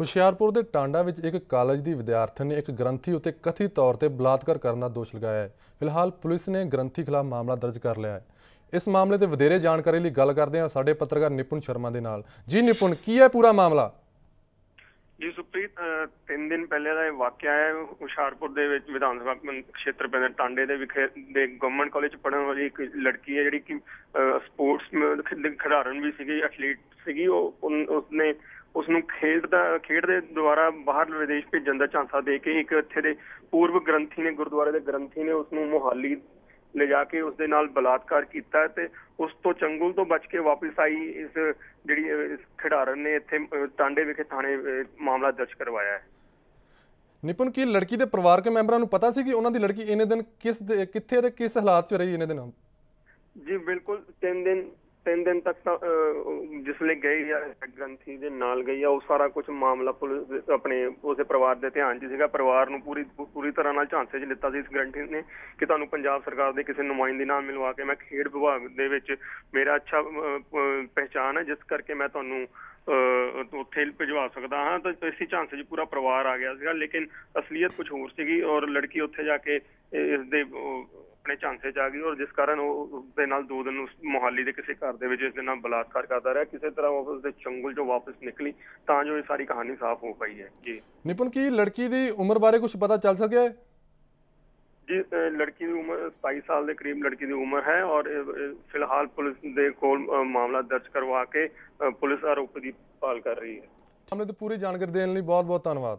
ਹੁਸ਼ਿਆਰਪੁਰ ਦੇ ਟਾਂਡਾ ਵਿੱਚ ਇੱਕ ਕਾਲਜ ਦੀ ਵਿਦਿਆਰਥਣ ਨੇ ਇੱਕ ਗ੍ਰੰਥੀ ਉੱਤੇ ਕਥਿਤ ਤੌਰ ਤੇ ਬਲਾਤਕਾਰ ਕਰਨ ਦਾ ਦੋਸ਼ ਲਗਾਇਆ ਹੈ। ਫਿਲਹਾਲ ਪੁਲਿਸ ਨੇ ਗ੍ਰੰਥੀ ਖਿਲਾਫ ਮਾਮਲਾ ਦਰਜ ਕਰ ਲਿਆ ਹੈ। ਇਸ ਮਾਮਲੇ ਤੇ ਵਧੇਰੇ ਜਾਣਕਾਰੀ ਲਈ ਗੱਲ ਕਰਦੇ ਹਾਂ ਸਾਡੇ ਪੱਤਰਕਾਰ ਨਿਪੁਨ ਸ਼ਰਮਾ ਦੇ ਨਾਲ। ਜੀ ਨਿਪੁਨ, ਕੀ ਹੈ ਪੂਰਾ ਮਾਮਲਾ? ਜੀ ਸੁਪ੍ਰੀਤ ਅਹ ਤਿੰਨ ਦਿਨ ਪਹਿਲੇ ਦਾ ਇਹ ਵਾਕਿਆ ਹੈ। ਹੁਸ਼ਿਆਰਪੁਰ ਦੇ ਵਿੱਚ ਵਿਧਾਨ ਸਭਾ ਖੇਤਰ ਪੈਂਦਾ ਟਾਂਡੇ ਦੇ ਵਿਖੇ ਦੇ ਗਵਰਨਮੈਂਟ ਕਾਲਜ ਚ ਪੜ੍ਹਨ ਵਾਲੀ ਇੱਕ ਲੜਕੀ ਹੈ ਜਿਹੜੀ ਕਿ ਖਿਡਾਰਨ ਵੀ ਸੀਗੀ ਐਥਲੀਟ ਸੀਗੀ ਉਹ ਉਸਨੇ ਉਸ ਨੂੰ ਖੇਡ ਦਾ ਖੇਡ ਦੇ ਦੁਆਰਾ ਬਾਹਰ ਵਿਦੇਸ਼ ਭੇਜਣ ਦਾ ਝਾਂਸਾ ਦੇ ਕੇ ਇੱਕ ਇੱਥੇ ਦੇ ਪੂਰਵ ਗ੍ਰੰਥੀ ਨੇ ਗੁਰਦੁਆਰੇ ਦੇ ਗ੍ਰੰਥੀ ਨੇ ਉਸ ਨੂੰ ਮੋਹਾਲੀ ਲਿਜਾ ਕੇ ਉਸ ਦੇ ਨਾਲ ਬਲਾਤਕਾਰ ਕੀਤਾ ਤੇ ਉਸ ਤੋਂ ਚੰਗੁਲ ਤੋਂ ਬਚ ਕੇ ਵਾਪਸ ਆਈ ਇਸ ਜਿਹੜੀ ਇਸ ਖਿਡਾਰਨ ਨੇ ਇੱਥੇ ਟਾਂਡੇ ਵਿਖੇ ਥਾਣੇ ਮਾਮਲਾ ਦਰਜ ਕਰਵਾਇਆ ਹੈ। ਨਿਪੁੰਨ ਕੀ ਲੜਕੀ ਦੇ ਪਰਿਵਾਰਕ ਮੈਂਬਰਾਂ ਨੂੰ ਪਤਾ ਸੀ ਕਿ ਉਹਨਾਂ ਦੀ ਲੜਕੀ ਇਹਨੇ ਦਿਨ ਕਿਸ ਕਿੱਥੇ ਤੇ ਕਿਸ ਹਾਲਾਤ 'ਚ ਰਹੀ ਇਹਨੇ ਦਿਨ? ਜੀ ਬਿਲਕੁਲ ਤਿੰਨ ਦਿਨ ਤਿੰਨ ਦਿਨ ਤੱਕ ਤਾਂ ਜਿਸ ਜਿਸਲੇ ਗਈ ਆ ਗ੍ਰੰਥੀ ਦੇ ਨਾਲ ਗਈ ਆ ਉਹ ਸਾਰਾ ਕੁਝ ਮਾਮਲਾ ਪੁਲਿਸ ਆਪਣੇ ਉਸਦੇ ਪਰਿਵਾਰ ਦੇ ਧਿਆਨ 'ਚ ਸੀਗਾ। ਪਰਿਵਾਰ ਨੂੰ ਪੂਰੀ ਪੂਰੀ ਤਰ੍ਹਾਂ ਨਾਲ ਝਾਂਸੇ 'ਚ ਲਿੱਤਾ ਸੀ ਇਸ ਗ੍ਰੰਥੀ ਨੇ ਕਿ ਤੁਹਾਨੂੰ ਪੰਜਾਬ ਸਰਕਾਰ ਦੇ ਕਿਸੇ ਨੁਮਾਇੰਦੇ ਨਾਲ ਮਿਲਵਾ ਕੇ ਮੈਂ ਖੇਡ ਵਿਭਾਗ ਦੇ ਵਿੱਚ ਮੇਰਾ ਅੱਛਾ ਅਹ, ਪਹਿਚਾਣ ਹੈ ਜਿਸ ਕਰਕੇ ਮੈਂ ਤੁਹਾਨੂੰ ਅਹ, ਉੱਥੇ ਭਿਜਵਾ ਸਕਦਾ ਹਾਂ। ਤਾਂ ਇਸੇ ਝਾਂਸੇ 'ਚ ਪੂਰਾ ਪਰਿਵਾਰ ਆ ਗਿਆ ਸੀਗਾ ਲੇਕਿਨ ਅਸਲੀਅਤ ਕੁਝ ਹੋਰ ਸੀਗੀ ਔਰ ਲੜਕੀ ਉੱਥੇ ਜਾ ਕੇ ਇਸ ਦੇ ਆਪਣੇ ਝਾਂਸੇ 'ਚ ਆ ਗਈ ਔਰ ਜਿਸ ਕਾਰਨ ਉਹ ਉਸਦੇ ਨਾਲ ਦੋ ਦਿਨ ਉਸ ਮੋਹਾਲੀ ਦੇ ਕਿਸੇ ਘਰ ਦੇ ਵਿੱਚ ਇਸ ਦੇ ਨਾਲ ਬਲਾਤਕਾਰ ਕਰਦਾ ਰਿਹਾ ਕਿਸੇ ਤਰ੍ਹਾਂ ਉਹ ਉਸਦੇ ਚੰਗੁਲ 'ਚੋਂ ਵਾਪਸ ਨਿਕਲੀ ਤਾਂ ਜੋ ਇਹ ਸਾਰੀ ਕਹਾਣੀ ਸਾਫ਼ ਹੋ ਪਈ ਹੈ ਜੀ। ਨਿਪੁੰਨ ਕੀ ਲੜਕੀ ਦੀ ਉਮਰ ਬਾਰੇ ਕੁਝ ਪਤਾ ਚੱਲ ਸਕਿਆ ਹੈ? ਜੀ ਲੜਕੀ ਦੀ ਉਮਰ 27 ਸਾਲ ਦੇ ਕਰੀਬ ਲੜਕੀ ਦੀ ਉਮਰ ਹੈ ਔਰ ਫਿਲਹਾਲ ਪੁਲਿਸ ਦੇ ਕੋਲ ਮਾਮਲਾ ਦਰਜ ਕਰਵਾ ਕੇ ਪੁਲਿਸ ਆਰੋਪੀ ਦੀ ਭਾਲ ਕਰ ਰਹੀ ਹੈ। ਮਾਮਲੇ ਦੀ ਪੂਰੀ ਜਾਣਕਾਰੀ ਦੇਣ ਲਈ ਬਹੁਤ-ਬਹੁਤ ਧੰਨਵਾਦ।